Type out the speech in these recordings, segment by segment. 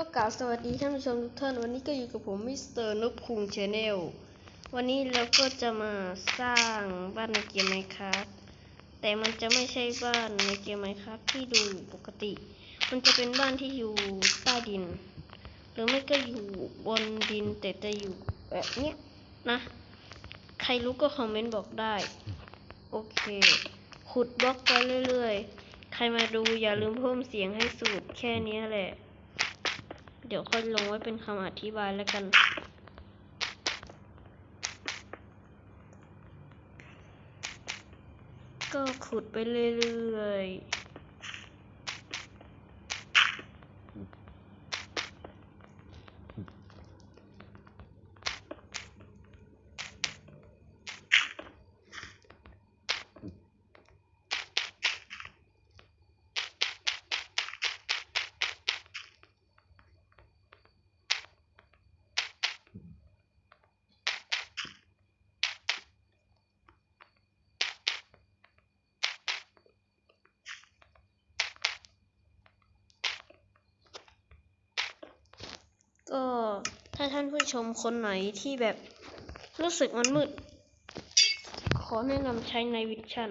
ก็กล่าวสวัสดีท่านผู้ชมทุกท่าน วันนี้ก็อยู่กับผมมิสเตอร์นุบคุงชาแนลวันนี้เราก็จะมาสร้างบ้านในเกมไมครับแต่มันจะไม่ใช่บ้านในเกมไมครับที่ดูปกติ มันจะเป็นบ้านที่อยู่ใต้ดิน หรือไม่ก็อยู่บนดินแต่จะอยู่แบบเนี้ยนะ ใครรู้ก็คอมเมนต์บอกได้ โอเค ขุดบล็อกไปเรื่อยๆ ใครมาดูอย่าลืมเพิ่มเสียงให้สุดแค่นี้แหละ เดี๋ยวค่อยลงไว้เป็นคำอธิบายแล้วกัน ก็ขุดไปเรื่อยๆ ก็ถ้าท่านผู้ชมคนไหนที่แบบรู้สึกมันมืด ขอแนะนำใช้ในวิชั่น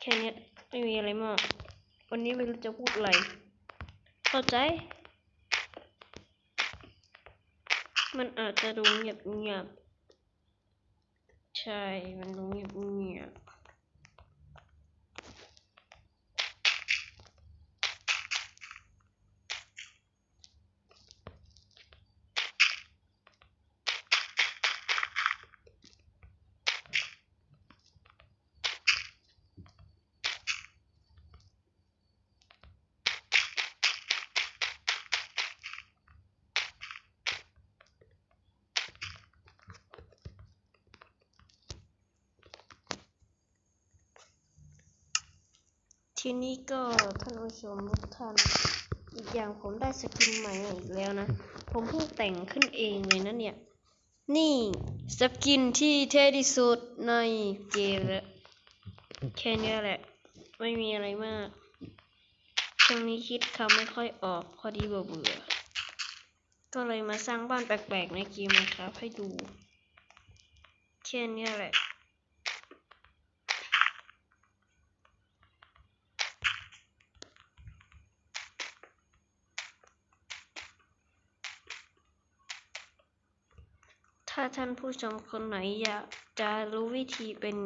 แค่นี้ไม่มีอะไรมาก วันนี้ไม่รู้จะพูดอะไร เข้าใจ มันอาจจะดูเงียบเงียบใช่ มันดูเงียบเงียบ ทีนี้ก็ท่านผู้ชมทุกท่าน อีกอย่างผมได้สกินใหม่อีกแล้วนะ ผมเพิ่งแต่งขึ้นเองเลยนะเนี่ย นี่สกินที่เท่ที่สุดในเกมแล้วแค่นี้แหละ ไม่มีอะไรมากช่วงนี้คิดคำไม่ค่อยออกพอดีเบื่อก็เลยมาสร้างบ้านแปลกๆในเกมนะครับให้ดูแค่นี้แหละ ถ้าท่านผู้ชมคนไหนอยากจะรู้วิธีเป็น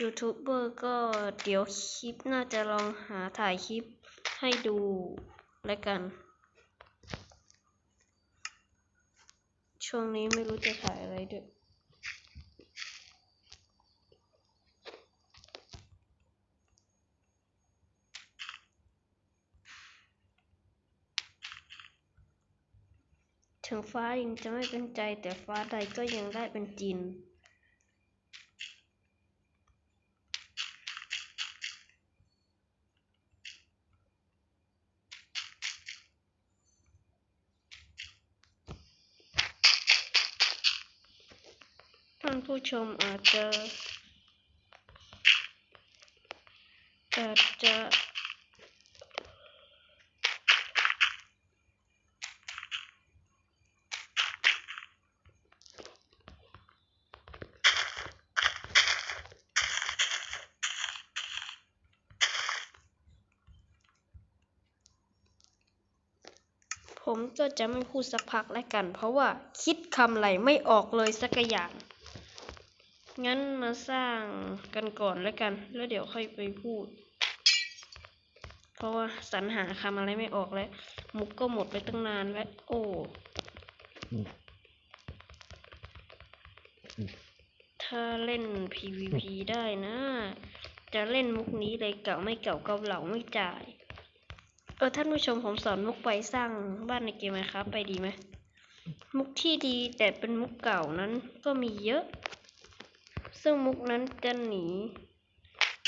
ยูทูบเบอร์ก็เดี๋ยวคลิปน่าจะลองหาถ่ายคลิปให้ดูแล้วกัน ช่วงนี้ไม่รู้จะถ่ายอะไรด้วย ถึงฟ้ายังจะไม่เป็นใจแต่ฟ้าใดก็ยังได้เป็นจิน ท่านผู้ชมอาจจะอาจจะ ผมก็จะไม่พูดสักพักแล้วกัน เพราะว่าคิดคำอะไรไม่ออกเลยสักอย่าง งั้นมาสร้างกันก่อนแล้วกัน แล้วเดี๋ยวค่อยไปพูด เพราะว่าสรรหาคำอะไรไม่ออกแล้ว มุกก็หมดไปตั้งนานแล้ว โอ้ถ้าเล่น PVP ได้นะ จะเล่นมุกนี้เลยเก่าไม่เก่าเก่าเหลาไม่จ่าย เออท่านผู้ชมผมสอนมุกไปสร้างบ้านในเกมไหมครับ ไปดีไหมมุกที่ดีแต่เป็นมุกเก่านั้นก็มีเยอะ ซึ่งมุกนั้นจะหนี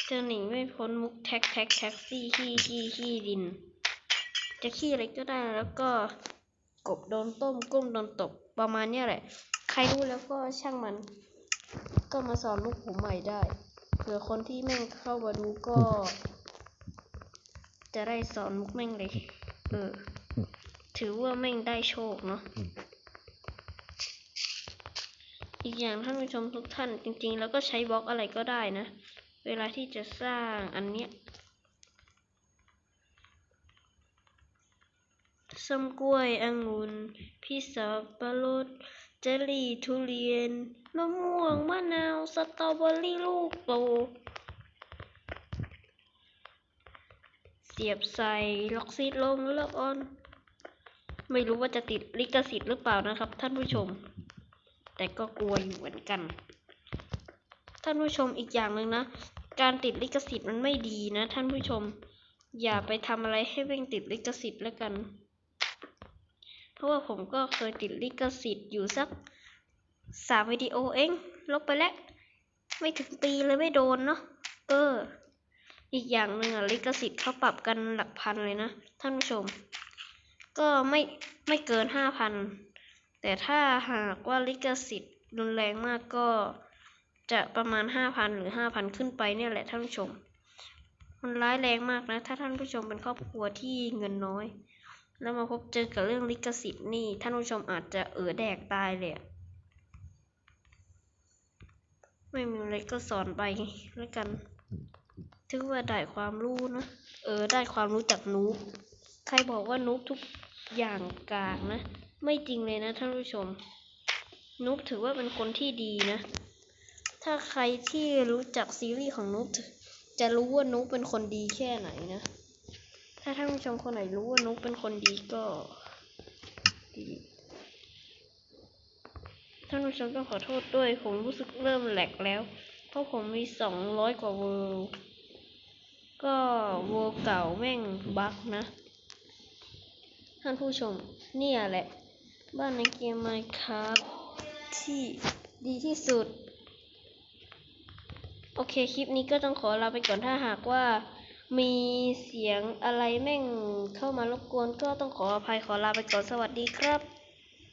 จะหนีไม่พ้นมุกแท็กแท็กแท็กซี่ขี้ขี้ขี้ดิน จะขี้อะไรก็ได้แล้วก็กบโดนต้มกุ้มโดนตบประมาณนี้แหละ ใครรู้แล้วก็ช่างมัน ก็มาสอนมุกผมใหม่ได้เผื่อคนที่แม่งเข้ามาดูก็ จะได้สอนมุกแม่งเลย เออ ถือว่าแม่งได้โชคเนาะอืมอีกอย่างท่านผู้ชมทุกท่านจริง ๆ แล้วก็ใช้บล็อกอะไรก็ได้นะ เวลาที่จะสร้างอันเนี้ยส้มกล้วยองุ่นพิซซ่าปะรดเจลลี่ทุเรียนมะม่วงมะนาว สตรอเบอรี่ลูกโต เสียบใส่ล็อกซีดลงแล้วออน ไม่รู้ว่าจะติดลิขสิทธิ์หรือเปล่านะครับ ท่านผู้ชม แต่ก็กลัวอยู่เหมือนกัน ท่านผู้ชมอีกอย่างหนึ่งนะ การติดลิขสิทธิ์มันไม่ดีนะ ท่านผู้ชม อย่าไปทำอะไรให้เว่งติดลิขสิทธิ์แล้วกัน เพราะว่าผมก็เคยติดลิขสิทธิ์อยู่สักสามวิดีโอเองลบไปแล้ว ไม่ถึงปีเลยไม่โดนเนาะเออ อีกอย่างหนึ่งอะลิขสิทธิ์เขาปรับกันหลักพันเลยนะ ท่านผู้ชม ก็ไม่ไม่เกินห้าพันแต่ถ้าหากว่าลิขสิทธิ์รุนแรงมากก็จะประมาณห้าพันหรือห้าพันขึ้นไปเนี่ยแหละท่านผู้ชม มันร้ายแรงมากนะ ถ้าท่านผู้ชมเป็นครอบครัวที่เงินน้อย แล้วมาพบเจอกับเรื่องลิขสิทธิ์นี่ ท่านผู้ชมอาจจะเออแดกตายเลยไม่มีอะไรก็สอนไปแล้วกัน ถือว่าได้ความรู้นะ เออ ได้ความรู้จากนูบใครบอกว่านูบทุกอย่างกลางนะ ไม่จริงเลยนะท่านผู้ชม นูบถือว่าเป็นคนที่ดีนะ ถ้าใครที่รู้จักซีรีส์ของนูบจะรู้ว่านูบเป็นคนดีแค่ไหนนะ ถ้าท่านผู้ชมคนไหนรู้ว่านูบเป็นคนดีก็ดีท่านผู้ชมต้องขอโทษด้วย ผมรู้สึกเริ่มแหลกแล้ว เพราะผมมีสองร้อยกว่าเวอร์ ก็เวเก่าแม่งบั๊กนะ ท่านผู้ชมเนี่ยแหละ บ้านในเกม Minecraft ที่ดีที่สุด โอเค คลิปนี้ก็ต้องขอลาไปก่อนถ้าหากว่ามีเสียงอะไรแม่งเข้ามารบกวนก็ต้องขออภัยขอลาไปก่อนสวัสดีครับ